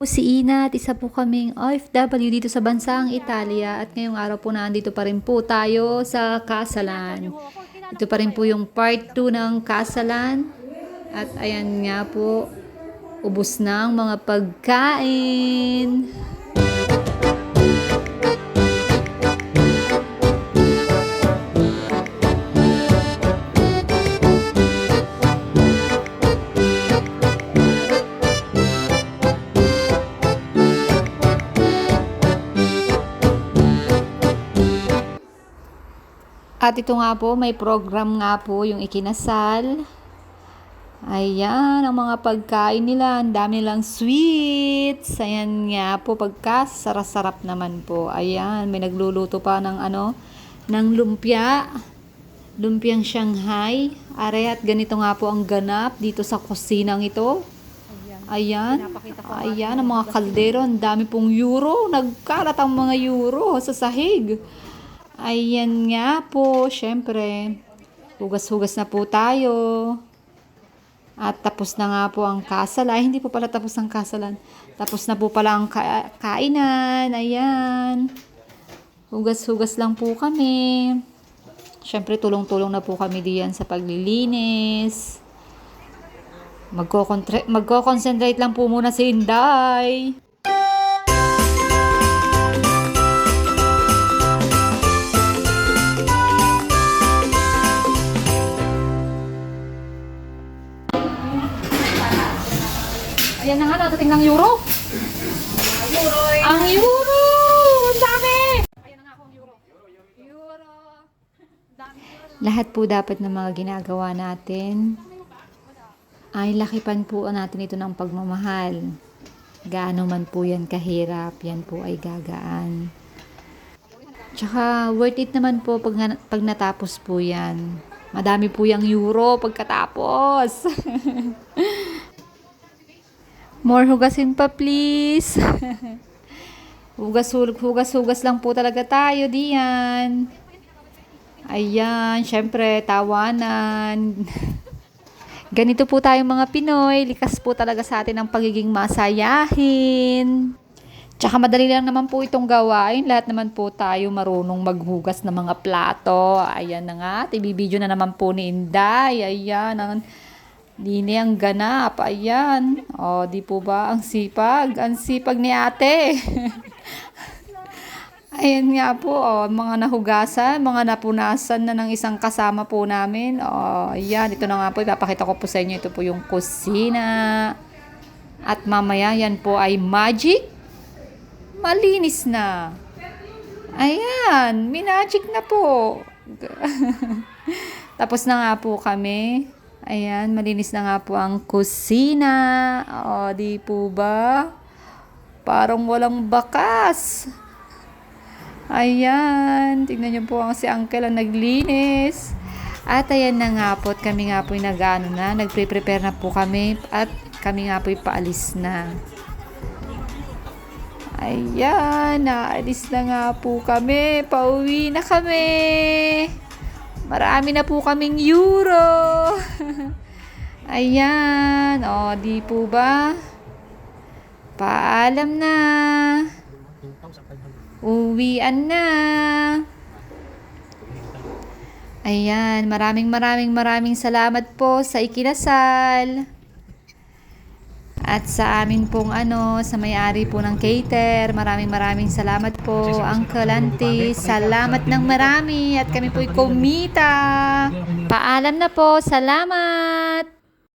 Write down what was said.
po si Ina at isa po kaming OFW dito sa bansang Italia at ngayong araw po nandito pa rin po tayo sa Kasalan. Ito pa rin po yung part 2 ng Kasalan at ayan nga po, ubos na ang mga pagkain. At ito nga po, may program nga po yung ikinasal. Ayan, ang mga pagkain nila. Ang dami nilang sweets. Ayan nga po, pagka sarap naman po. Ayan, may nagluluto pa ng ano, ng lumpia. Lumpiang Shanghai. Are, at ganito nga po ang ganap dito sa kusinang ito. Ayan. Ayan, ang mga kaldero. Ang dami pong euro. Nagkalat ang mga euro sa sahig. Ayan nga po, syempre. Hugas-hugas na po tayo. At tapos na nga po ang kasalan. Ay, hindi po pala tapos ang kasalan. Tapos na po pala ang ka- kainan. Ayan. Hugas-hugas lang po kami. Syempre, tulong-tulong na po kami diyan sa paglilinis. Magko-concentrate lang po muna si Inday. Ayan na nga, natating ng euro. Ang euro! Ang dami! Ayan na nga akong euro. Euro. Lahat po dapat ng mga ginagawa natin ay lakipan po natin ito ng pagmamahal. Gaano man po yan kahirap, yan po ay gagaan. Tsaka worth it naman po pag, pag natapos po yan. Madami po yung euro pagkatapos. More hugasin pa please. hugas, hugas, hugas lang po talaga tayo diyan. Ayan, syempre, tawanan. Ganito po tayo mga Pinoy. Likas po talaga sa atin ang pagiging masayahin. Tsaka madali lang naman po itong gawain. Lahat naman po tayo marunong maghugas ng mga plato. Ayan na nga. Ibibideo na naman po ni Inday. Ayan. Ang, Dini ang ganap. Ayan. O, di po ba? Ang sipag. Ang sipag ni ate. Ayan nga po, oh, mga nahugasan, mga napunasan na ng isang kasama po namin. Oh, ayan, ito na nga po, ipapakita ko po sa inyo. Ito po yung kusina. At mamaya, yan po ay magic. Malinis na. Ayan, minagic na po. Tapos na nga po kami. Ayan, malinis na nga po ang kusina. O, di po ba? Parang walang bakas. Ayan, tingnan niyo po ang si Uncle ang naglinis. At ayan na nga po, at kami nga po yung nag-ano na, nagpre-prepare na po kami at kami nga po paalis na. Ayan, naalis na nga po kami. Pauwi na kami. Marami na po kaming euro. Ayan, o, di po ba? Paalam na. Uwian na. Ayan, maraming maraming maraming salamat po sa ikinasal. At sa amin pong ano, sa may-ari po ng cater, maraming maraming salamat po, Uncle Auntie. Salamat ng marami at kami po'y kumita. Paalam na po, salamat!